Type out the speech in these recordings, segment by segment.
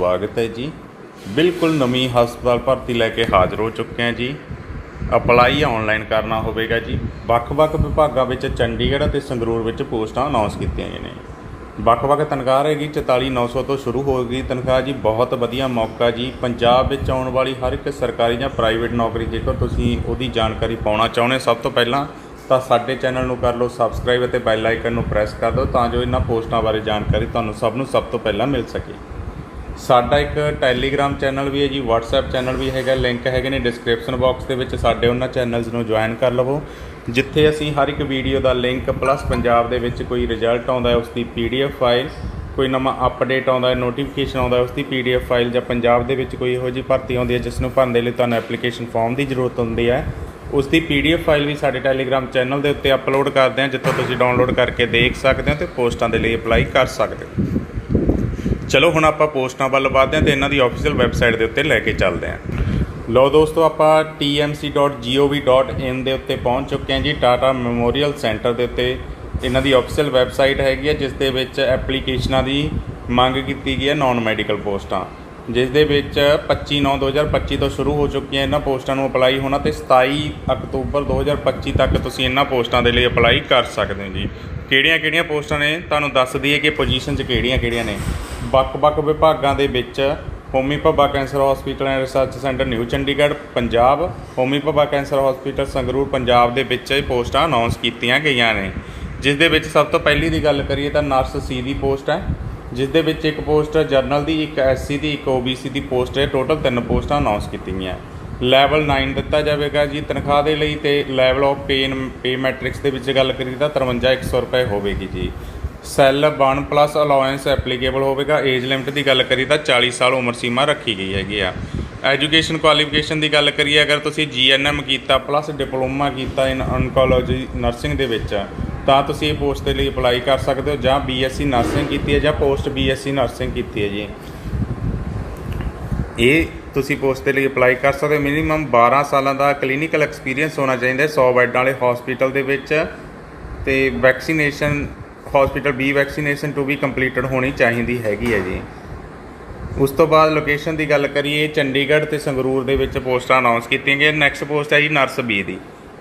ਸਵਾਗਤ ਹੈ ਜੀ। ਬਿਲਕੁਲ ਨਵੀਂ ਹਸਪਤਾਲ ਭਰਤੀ ਲੈ ਕੇ ਹਾਜ਼ਰ ਹੋ ਚੁੱਕੇ ਹਾਂ ਜੀ। ਅਪਲਾਈ ਆਨਲਾਈਨ ਕਰਨਾ ਹੋਵੇਗਾ ਜੀ। ਵੱਖ-ਵੱਖ ਵਿਭਾਗਾਂ ਵਿੱਚ ਚੰਡੀਗੜ੍ਹ ਅਤੇ ਸੰਗਰੂਰ ਵਿੱਚ ਪੋਸਟਾਂ ਅਨਾਉਂਸ ਕੀਤੀਆਂ ਗਈਆਂ ਨੇ। ਵੱਖ-ਵੱਖ ਤਨਖਾਹ ਰਹੇਗੀ 44900 ਤੋਂ ਸ਼ੁਰੂ ਹੋਵੇਗੀ ਤਨਖਾਹ ਜੀ। ਬਹੁਤ ਵਧੀਆ ਮੌਕਾ ਜੀ। ਪੰਜਾਬ ਵਿੱਚ ਆਉਣ ਵਾਲੀ ਹਰ ਇੱਕ ਸਰਕਾਰੀ ਜਾਂ ਪ੍ਰਾਈਵੇਟ ਨੌਕਰੀ, ਜੇਕਰ ਤੁਸੀਂ ਉਹਦੀ ਜਾਣਕਾਰੀ ਪਾਉਣਾ ਚਾਹੁੰਦੇ ਸਭ ਤੋਂ ਪਹਿਲਾਂ, ਤਾਂ ਸਾਡੇ ਚੈਨਲ ਨੂੰ ਕਰ ਲਓ ਸਬਸਕ੍ਰਾਈਬ ਅਤੇ ਬੈਲ ਆਈਕਨ ਨੂੰ ਪ੍ਰੈਸ ਕਰ ਦਿਓ, ਤਾਂ ਜੋ ਇਹਨਾਂ ਪੋਸਟਾਂ ਬਾਰੇ ਜਾਣਕਾਰੀ ਤੁਹਾਨੂੰ ਸਭ ਨੂੰ ਸਭ ਤੋਂ ਪਹਿਲਾਂ ਮਿਲ ਸਕੇ। ਸਾਡਾ ਇੱਕ ਟੈਲੀਗ੍ਰਾਮ ਚੈਨਲ ਵੀ ਹੈ ਜੀ, WhatsApp ਚੈਨਲ ਵੀ ਹੈਗਾ, ਲਿੰਕ ਹੈਗੇ ਨੇ ਡਿਸਕ੍ਰਿਪਸ਼ਨ ਬਾਕਸ ਦੇ ਵਿੱਚ, ਸਾਡੇ ਉਹਨਾਂ ਚੈਨਲਸ ਨੂੰ ਜੁਆਇਨ ਕਰ ਲਵੋ, ਜਿੱਥੇ ਅਸੀਂ ਹਰ ਇੱਕ ਵੀਡੀਓ ਦਾ ਲਿੰਕ ਪਲੱਸ ਪੰਜਾਬ ਦੇ ਵਿੱਚ ਕੋਈ ਰਿਜ਼ਲਟ ਆਉਂਦਾ ਹੈ ਉਸ ਦੀ PDF ਫਾਈਲ ਕੋਈ ਨਵਾਂ ਅਪਡੇਟ ਆਉਂਦਾ ਹੈ ਨੋਟੀਫਿਕੇਸ਼ਨ ਆਉਂਦਾ ਹੈ ਉਸ ਦੀ PDF ਫਾਈਲ ਜਾਂ ਪੰਜਾਬ ਦੇ ਵਿੱਚ ਕੋਈ ਇਹੋ ਜਿਹੀ ਭਰਤੀ ਆਉਂਦੀ ਹੈ, ਜਿਸ ਨੂੰ ਭਰਨ ਦੇ ਲਈ ਤੁਹਾਨੂੰ ਐਪਲੀਕੇਸ਼ਨ ਫਾਰਮ ਦੀ ਜ਼ਰੂਰਤ ਹੁੰਦੀ ਹੈ। ਉਸ ਦੀ PDF ਫਾਈਲ ਵੀ ਸਾਡੇ ਟੈਲੀਗ੍ਰਾਮ ਚੈਨਲ ਦੇ ਉੱਤੇ ਅਪਲੋਡ ਕਰਦੇ ਹਾਂ, ਜਿੱਥੋਂ ਤੁਸੀਂ ਡਾਊਨਲੋਡ ਕਰਕੇ ਦੇਖ ਸਕਦੇ ਹੋ ਤੇ ਪੋਸਟਾਂ ਦੇ ਲਈ ਅਪਲਾਈ ਕਰ ਸਕਦੇ ਹੋ। ਚਲੋ ਹੁਣ ਆਪਾਂ ਪੋਸਟਾਂ ਵੱਲ ਵਧਦੇ ਹਾਂ ਤੇ ਇਹਨਾਂ ਦੀ ਅਫੀਸ਼ੀਅਲ ਵੈਬਸਾਈਟ ਦੇ ਉੱਤੇ ਲੈ ਕੇ ਚੱਲਦੇ ਹਾਂ। ਲਓ ਦੋਸਤੋ, ਆਪਾਂ tmc.gov.in ਦੇ ਉੱਤੇ ਪਹੁੰਚ ਚੁੱਕੇ ਹਾਂ ਜੀ ਟਾਟਾ ਮੈਮੋਰੀਅਲ ਸੈਂਟਰ ਦੇ ਉੱਤੇ। ਇਹਨਾਂ ਦੀ ਅਫੀਸ਼ੀਅਲ ਵੈਬਸਾਈਟ ਹੈਗੀ ਹੈ, ਜਿਸ ਦੇ ਵਿੱਚ ਐਪਲੀਕੇਸ਼ਨਾਂ ਦੀ ਮੰਗ ਕੀਤੀ ਗਈ ਹੈ ਨਾਨ ਮੈਡੀਕਲ ਪੋਸਟਾਂ। ਜਿਸ ਦੇ ਵਿੱਚ 25/9/2025 ਤੋਂ ਸ਼ੁਰੂ ਹੋ ਚੁੱਕੀਆਂ ਇਹਨਾਂ ਪੋਸਟਾਂ ਨੂੰ ਅਪਲਾਈ ਹੋਣਾ ਤੇ 27 ਅਕਤੂਬਰ 2025 ਤੱਕ ਤੁਸੀਂ ਇਹਨਾਂ ਪੋਸਟਾਂ ਦੇ ਲਈ ਅਪਲਾਈ ਕਰ ਸਕਦੇ ਹੋ ਜੀ। ਕਿਹੜੀਆਂ-ਕਿਹੜੀਆਂ ਪੋਸਟਾਂ ਨੇ? ਤੁਹਾਨੂੰ ਦੱਸ ਦਈਏ ਕਿ ਪੋਜੀਸ਼ਨ 'ਚ ਕਿਹੜੀਆਂ-ਕਿਹੜੀਆਂ ਨੇ? ਵੱਖ-ਵੱਖ ਵਿਭਾਗਾਂ ਦੇ ਵਿੱਚ Homi Bhabha cancer hospital and research centre new Chandigarh, Punjab, Homi Bhabha cancer hospital Sangrur, Punjab ਦੇ ਵਿੱਚ ਇਹ ਪੋਸਟਾਂ ਅਨਾਉਂਸ ਕੀਤੀਆਂ ਗਈਆਂ ਨੇ। ਜਿਸ ਦੇ ਵਿੱਚ ਸਭ ਤੋਂ ਪਹਿਲੀ ਦੀ ਗੱਲ ਕਰੀਏ ਤਾਂ ਨਰਸ ਸੀ ਦੀ ਪੋਸਟ ਹੈ। ਜਿਸ ਦੇ ਵਿੱਚ ਇੱਕ ਪੋਸਟ ਜਰਨਲ ਦੀ, ਇੱਕ ਐਸਸੀ ਦੀ, ਇੱਕ ਓਬੀਸੀ ਦੀ ਪੋਸਟ ਹੈ। ਟੋਟਲ ਤਿੰਨ ਪੋਸਟਾਂ ਅਨਾਉਂਸ ਕੀਤੀਆਂ। ਗਈਆਂ ਲੈਵਲ 9 ਦਿੱਤਾ ਜਾਵੇਗਾ ਜੀ ਤਨਖਾਹ ਦੇ ਲਈ ਤੇ level of pen pay matrix ਦੇ ਵਿੱਚ ਗੱਲ ਕਰੀਏ ਤਾਂ 53100 ਰੁਪਏ ਹੋਵੇਗੀ ਜੀ। ਸੈੱਲ 1 ਪਲੱਸ ਅਲਾਉੈਂਸ ਐਪਲੀਕੇਬਲ ਹੋਵੇਗਾ। ਏਜ ਲਿਮਟ ਦੀ ਗੱਲ ਕਰੀਏ ਤਾਂ 40 ਸਾਲ ਉਮਰ ਸੀਮਾ ਰੱਖੀ ਗਈ ਹੈਗੀ ਆ। ਐਜੂਕੇਸ਼ਨ ਕੁਆਲੀਫਿਕੇਸ਼ਨ ਦੀ ਗੱਲ ਕਰੀਏ, ਅਗਰ ਤੁਸੀਂ ਜੀਐਨਐਮ ਕੀਤਾ, ਪਲੱਸ ਡਿਪਲੋਮਾ ਕੀਤਾ ਇਨ ਔਨਕੋਲੋਜੀ ਨਰਸਿੰਗ ਦੇ ਵਿੱਚ, ਤਾਂ ਤੁਸੀਂ ਇਹ ਪੋਸਟ ਦੇ ਲਈ ਅਪਲਾਈ ਕਰ ਸਕਦੇ ਹੋ, ਜਾਂ ਬੀਐਸਸੀ ਨਰਸਿੰਗ ਕੀਤੀ ਹੈ ਜਾਂ ਪੋਸਟ ਬੀਐਸਸੀ ਨਰਸਿੰਗ ਕੀਤੀ ਹੈ ਜੀ। ਇਹ ਤੁਸੀਂ ਪੋਸਟ ਦੇ ਲਈ ਅਪਲਾਈ ਕਰ ਸਕਦੇ ਹੋ। ਮਿਨੀਮਮ 12 ਸਾਲਾਂ ਦਾ ਕਲੀਨਿਕਲ ਐਕਸਪੀਰੀਅੰਸ ਹੋਣਾ ਚਾਹੀਦਾ ਹੈ 100 ਬੈੱਡਾਂ ਵਾਲੇ ਹਸਪੀਟਲ ਦੇ ਵਿੱਚ, ਤੇ vaccination hospital be vaccination to be completed ਹੋਣੀ ਚਾਹੀਦੀ ਹੈਗੀ ਹੈ ਜੀ। ਉਸ ਤੋਂ ਬਾਅਦ ਲੋਕੇਸ਼ਨ ਦੀ ਗੱਲ ਕਰੀਏ, ਚੰਡੀਗੜ੍ਹ ਤੇ ਸੰਗਰੂਰ ਦੇ ਵਿੱਚ ਪੋਸਟਾਂ ਅਨਾਉਂਸ ਕੀਤੀਆਂ ਗਈਆਂ। ਨੈਕਸਟ ਪੋਸਟ ਹੈ ਜੀ ਨਰਸ ਬੀ ਦੀ।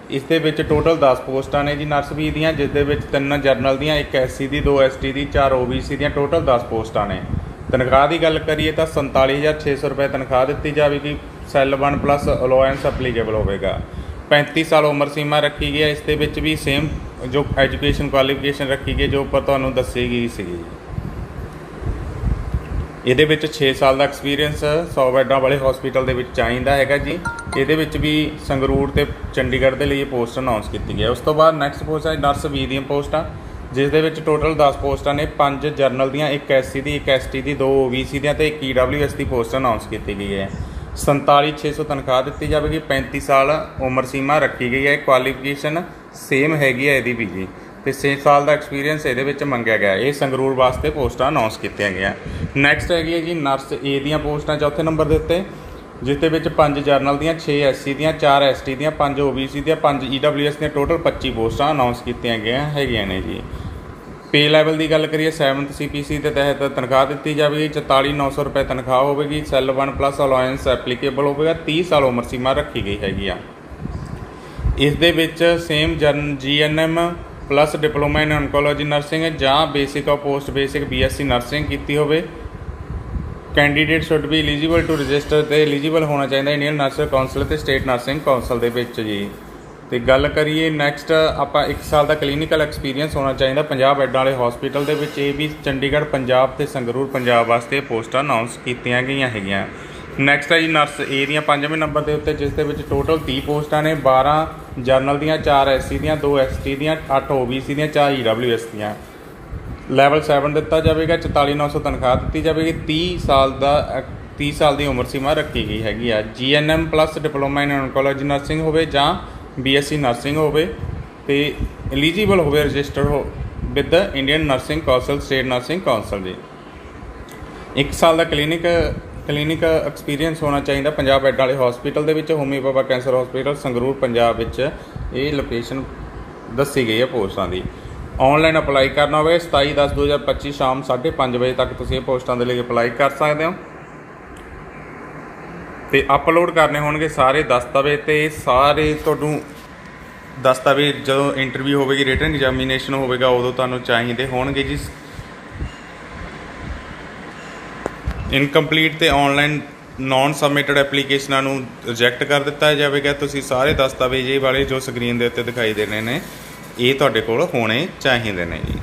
ਇਸ ਦੇ ਵਿੱਚ ਟੋਟਲ 10 ਪੋਸਟਾਂ ਨੇ ਜੀ ਨਰਸ ਬੀ ਦੀਆਂ, ਜਿਸ ਦੇ ਵਿੱਚ ਤਿੰਨ ਜਰਨਲ ਦੀਆਂ, ਇੱਕ ਐਸਸੀ ਦੀ, ਦੋ ਐਸਟੀ ਦੀ, ਚਾਰ ਓਬੀਸੀ ਦੀਆਂ ਟੋਟਲ 10 ਪੋਸਟਾਂ ਨੇ। ਤਨਖਾਹ ਦੀ ਗੱਲ ਕਰੀਏ ਤਾਂ 47600 ਰੁਪਏ ਤਨਖਾਹ ਦਿੱਤੀ ਜਾਵੇਗੀ। ਸੈੱਲ 1 ਪਲੱਸ ਅਲੋਇੰਸ ਅਪਲੀਕੇਬਲ ਹੋਵੇਗਾ। 35 ਸਾਲ ਉਮਰ ਸੀਮਾ ਰੱਖੀ ਗਈ ਹੈ। ਇਸ ਦੇ ਵਿੱਚ ਵੀ ਸੇਮ ਜੋ ਐਜੂਕੇਸ਼ਨ ਕੁਆਲੀਫਿਕੇਸ਼ਨ ਰੱਖੀ ਗਈ ਜੋ ਉੱਪਰ ਤੁਹਾਨੂੰ ਦੱਸੀ ਗਈ ਸੀਗੀ। ਇਹਦੇ ਵਿੱਚ 6 ਸਾਲ ਦਾ ਐਕਸਪੀਰੀਅੰਸ 100 ਬੈੱਡਾਂ ਵਾਲੇ ਹਸਪੀਟਲ ਦੇ ਵਿੱਚ ਚਾਹੀਦਾ ਹੈਗਾ ਜੀ। ਇਹਦੇ ਵਿੱਚ ਵੀ ਸੰਗਰੂਰ ਤੇ ਚੰਡੀਗੜ੍ਹ ਦੇ ਲਈ ਇਹ ਪੋਸਟ ਅਨਾਉਂਸ ਕੀਤੀ ਗਈ ਹੈ। ਉਸ ਤੋਂ ਬਾਅਦ ਨੈਕਸਟ ਪੋਸਟ ਹੈ ਨਰਸ ਵੀ ਦੀਆਂ ਪੋਸਟਾਂ ਜਿਸ ਦੇ ਵਿੱਚ ਟੋਟਲ 10 ਪੋਸਟਾਂ ਨੇ 5 ਜਰਨਲ ਦੀਆਂ, ਇੱਕ ਐਸਸੀ ਦੀ, ਇੱਕ ਐਸਟੀ ਦੀ, ਦੋ ਓਬੀਸੀ ਦੀਆਂ ਤੇ ਇੱਕ ਈਡਬਲਯੂਐਸ ਦੀ ਪੋਸਟ ਅਨਾਉਂਸ ਕੀਤੀ ਗਈ ਹੈ। 47600 ਤਨਖਾਹ ਦਿੱਤੀ ਜਾਵੇਗੀ 35 ਸਾਲ ਉਮਰ ਸੀਮਾ ਰੱਖੀ ਗਈ ਹੈ। ਕੁਆਲੀਫਿਕੇਸ਼ਨ ਸੇਮ ਹੈਗੀ ਹੈ ਇਹਦੀ ਵੀ ਜੀ। ਤੇ 6 ਸਾਲ ਦਾ ਐਕਸਪੀਰੀਅੰਸ ਇਹਦੇ ਵਿੱਚ ਮੰਗਿਆ ਗਿਆ। ਇਹ ਸੰਗਰੂਰ ਵਾਸਤੇ ਪੋਸਟਾਂ ਅਨਾਉਂਸ ਕੀਤੀਆਂ ਗਈਆਂ। ਨੈਕਸਟ ਹੈਗੀ ਹੈ ਜੀ, ਨਰਸ ਏ ਦੀਆਂ ਪੋਸਟਾਂ ਚੌਥੇ ਨੰਬਰ ਦੇ ਉੱਤੇ ਜਿਸ ਦੇ ਵਿੱਚ 5 ਜਰਨਲ ਦੀਆਂ 6 ਐਸਸੀ ਦੀਆਂ 4 ਐਸਟੀ ਦੀਆਂ 5 ਓਬੀਸੀ ਦੀਆਂ 5 ਈਡਬਲਯੂਐਸ ਦੀਆਂ ਟੋਟਲ 25 ਪੋਸਟਾਂ ਅਨਾਉਂਸ ਕੀਤੀਆਂ ਗਈਆਂ ਹੈਗੀਆਂ ਨੇ ਜੀ। ਪੇ ਲੈਵਲ ਦੀ ਗੱਲ ਕਰੀਏ 7th ਸੀਪੀਸੀ ਦੇ ਤਹਿਤ ਤਨਖਾਹ ਦਿੱਤੀ ਜਾਵੇਗੀ 44900 ਰੁਪਏ ਤਨਖਾਹ ਹੋਵੇਗੀ ਸੈੱਲ 1 ਪਲੱਸ ਅਲਾਇੰਸ ਐਪਲੀਕੇਬਲ ਹੋਵੇਗਾ 30 ਸਾਲ ਉਮਰ ਸੀਮਾ ਰੱਖੀ ਗਈ ਹੈਗੀ ਆ। ਇਸ ਦੇ ਵਿੱਚ ਸੇਮ ਜਨ GNM plus diploma in oncology nursing ਜਾਂ ਬੇਸਿਕ ਆ ਪੋਸਟ ਬੇਸਿਕ ਬੀਐਸਸੀ ਨਰਸਿੰਗ ਕੀਤੀ ਹੋਵੇ। Candidate should be eligible to register ਤੇ ਐਲੀਜੀਬਲ ਹੋਣਾ ਚਾਹੀਦਾ ਇੰਡੀਅਨ ਨਰਸਿੰਗ ਕਾਉਂਸਲ ਤੇ ਸਟੇਟ ਨਰਸਿੰਗ ਕਾਉਂਸਲ ਦੇ ਵਿੱਚ ਜੀ। ਤੇ ਗੱਲ ਕਰੀਏ ਨੈਕਸਟ ਆਪਾਂ 1 ਸਾਲ ਦਾ ਕਲੀਨਿਕਲ ਐਕਸਪੀਰੀਅੰਸ ਹੋਣਾ ਚਾਹੀਦਾ ਪੰਜਾਬ ਬੈੱਡਾਂ ਵਾਲੇ ਹਸਪੀਟਲ ਦੇ ਵਿੱਚ। ਇਹ ਵੀ ਚੰਡੀਗੜ੍ਹ, ਪੰਜਾਬ ਤੇ ਸੰਗਰੂਰ, ਪੰਜਾਬ ਵਾਸਤੇ ਪੋਸਟਾਂ ਅਨਾਉਂਸ ਕੀਤੀਆਂ ਗਈਆਂ ਹੈਗੀਆਂ। ਨੈਕਸਟ ਹੈ ਜੀ ਨਰਸ ਏ ਦੀਆਂ ਪੰਜਵੇਂ ਨੰਬਰ ਦੇ ਉੱਤੇ ਜਿਸ ਦੇ ਵਿੱਚ ਟੋਟਲ 30 ਪੋਸਟਾਂ ਨੇ 12 ਜਰਨਲ ਦੀਆਂ 4 ਐਸਸੀ ਦੀਆਂ 2 ਐਸਟੀ ਦੀਆਂ 8 ਓਬੀਸੀ ਦੀਆਂ 4 ਈਡਬਲਯੂਐਸ ਦੀਆਂ। ਲੈਵਲ 7 ਦਿੱਤਾ ਜਾਵੇਗਾ 44900 ਤਨਖਾਹ ਦਿੱਤੀ ਜਾਵੇਗੀ। 30 ਸਾਲ ਦਾ 30 ਸਾਲ ਦੀ ਉਮਰ ਸੀਮਾ ਰੱਖੀ ਗਈ ਹੈਗੀ ਆ। GNM plus diploma in oncology nursing ਹੋਵੇ ਜਾਂ ਬੀਐਸਸੀ ਨਰਸਿੰਗ ਹੋਵੇ ਤੇ ਐਲੀਜੀਬਲ ਹੋਵੇ ਰਜਿਸਟਰ ਹੋ with Indian nursing council state nursing council ਜੀ 1 ਸਾਲ ਦਾ ਕਲੀਨਿਕ ਕਲੀਨਿਕ ਐਕਸਪੀਰੀਅੰਸ ਹੋਣਾ ਚਾਹੀਦਾ ਪੰਜਾਬ ਬੈੱਡ ਵਾਲੇ ਹਸਪੀਟਲ ਦੇ ਵਿੱਚ ਹੋਮੀ ਬਾਬਾ ਕੈਂਸਰ ਹਸਪੀਟਲ, ਸੰਗਰੂਰ, ਪੰਜਾਬ ਵਿੱਚ ਇਹ ਲੋਕੇਸ਼ਨ ਦੱਸੀ ਗਈ ਹੈ ਪੋਸਟਾਂ ਦੀ। ਆਨਲਾਈਨ ਅਪਲਾਈ ਕਰਨਾ ਹੋਵੇ 27/10/2025 ਸ਼ਾਮ 5:30 ਵਜੇ ਤੱਕ ਤੁਸੀਂ ਇਹ ਪੋਸਟਾਂ ਦੇ ਲਈ ਅਪਲਾਈ ਕਰ ਸਕਦੇ ਹੋ। ਤੇ ਅਪਲੋਡ ਕਰਨੇ ਹੋਣਗੇ ਸਾਰੇ ਦਸਤਾਵੇਜ਼ ਤੇ ਸਾਰੇ ਤੁਹਾਨੂੰ ਦਸਤਾਵੇਜ਼ ਜਦੋਂ ਇੰਟਰਵਿਊ ਹੋਵੇਗੀ ਰਿਟਨ ਐਗਜ਼ਾਮੀਨੇਸ਼ਨ ਹੋਵੇਗਾ, ਉਦੋਂ ਤੁਹਾਨੂੰ ਚਾਹੀਦੇ ਹੋਣਗੇ ਜੀ। ਇਨਕੰਪਲੀਟ ਤੇ ਆਨਲਾਈਨ ਨਾਨ ਸਬਮਿਟਡ ਐਪਲੀਕੇਸ਼ਨਾਂ ਨੂੰ ਰਿਜੈਕਟ ਕਰ ਦਿੱਤਾ ਜਾਵੇਗਾ। ਤੁਸੀਂ ਸਾਰੇ ਦਸਤਾਵੇਜ਼ ਇਹ ਵਾਲੇ ਜੋ ਸਕਰੀਨ ਦੇ ਉੱਤੇ ਦਿਖਾਈ ਦੇ ਰਹੇ ਨੇ, ਇਹ ਤੁਹਾਡੇ ਕੋਲ ਹੋਣੇ ਚਾਹੀਦੇ ਨੇ ਜੀ।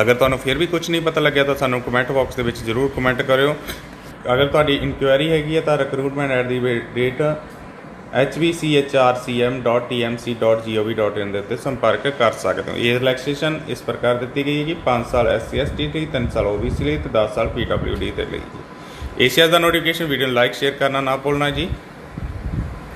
ਅਗਰ ਤੁਹਾਨੂੰ ਫਿਰ ਵੀ ਕੁਝ ਨਹੀਂ ਪਤਾ ਲੱਗਿਆ ਤਾਂ ਸਾਨੂੰ ਕਮੈਂਟ ਬਾਕਸ ਦੇ ਵਿੱਚ ਜ਼ਰੂਰ ਕਮੈਂਟ ਕਰਿਓ। ਅਗਰ ਤੁਹਾਡੀ ਇਨਕੁਆਇਰੀ ਹੈਗੀ ਹੈ ਤਾਂ recruitment@the-rate hvchrcm.tmc.gov.in ਦੇ ਉੱਤੇ ਸੰਪਰਕ ਕਰ ਸਕਦੇ ਹੋ। ਇਹ ਰਿਲੈਕਸੇਸ਼ਨ ਇਸ ਪ੍ਰਕਾਰ ਦਿੱਤੀ ਗਈ ਹੈ ਕਿ 5 ਸਾਲ SC ST ਲਈ 3 ਸਾਲ OBC ਲਈ ਤੇ 10 ਸਾਲ PWD ਦੇ ਲਈ। ਏਸ਼ੀਆ ਦਾ ਨੋਟੀਫਿਕੇਸ਼ਨ ਵੀਡੀਓ ਨੂੰ ਲਾਈਕ ਸ਼ੇਅਰ ਕਰਨਾ ਨਾ ਭੁੱਲਣਾ ਜੀ।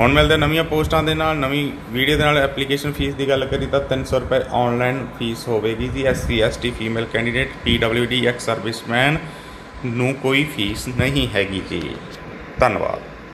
ਹੁਣ ਮਿਲਦੇ ਨਵੀਆਂ ਪੋਸਟਾਂ ਦੇ ਨਾਲ, ਨਵੀਂ ਵੀਡੀਓ ਦੇ ਨਾਲ ਐਪਲੀਕੇਸ਼ਨ ਫੀਸ ਦੀ ਗੱਲ ਕਰੀ ਤਾਂ 300 ਰੁਪਏ ਆਨਲਾਈਨ ਫੀਸ ਹੋਵੇਗੀ ਜੀ। SC ST female candidate PWD ex serviceman ਨੂੰ ਕੋਈ ਫੀਸ ਨਹੀਂ ਹੈਗੀ ਜੀ। ਧੰਨਵਾਦ।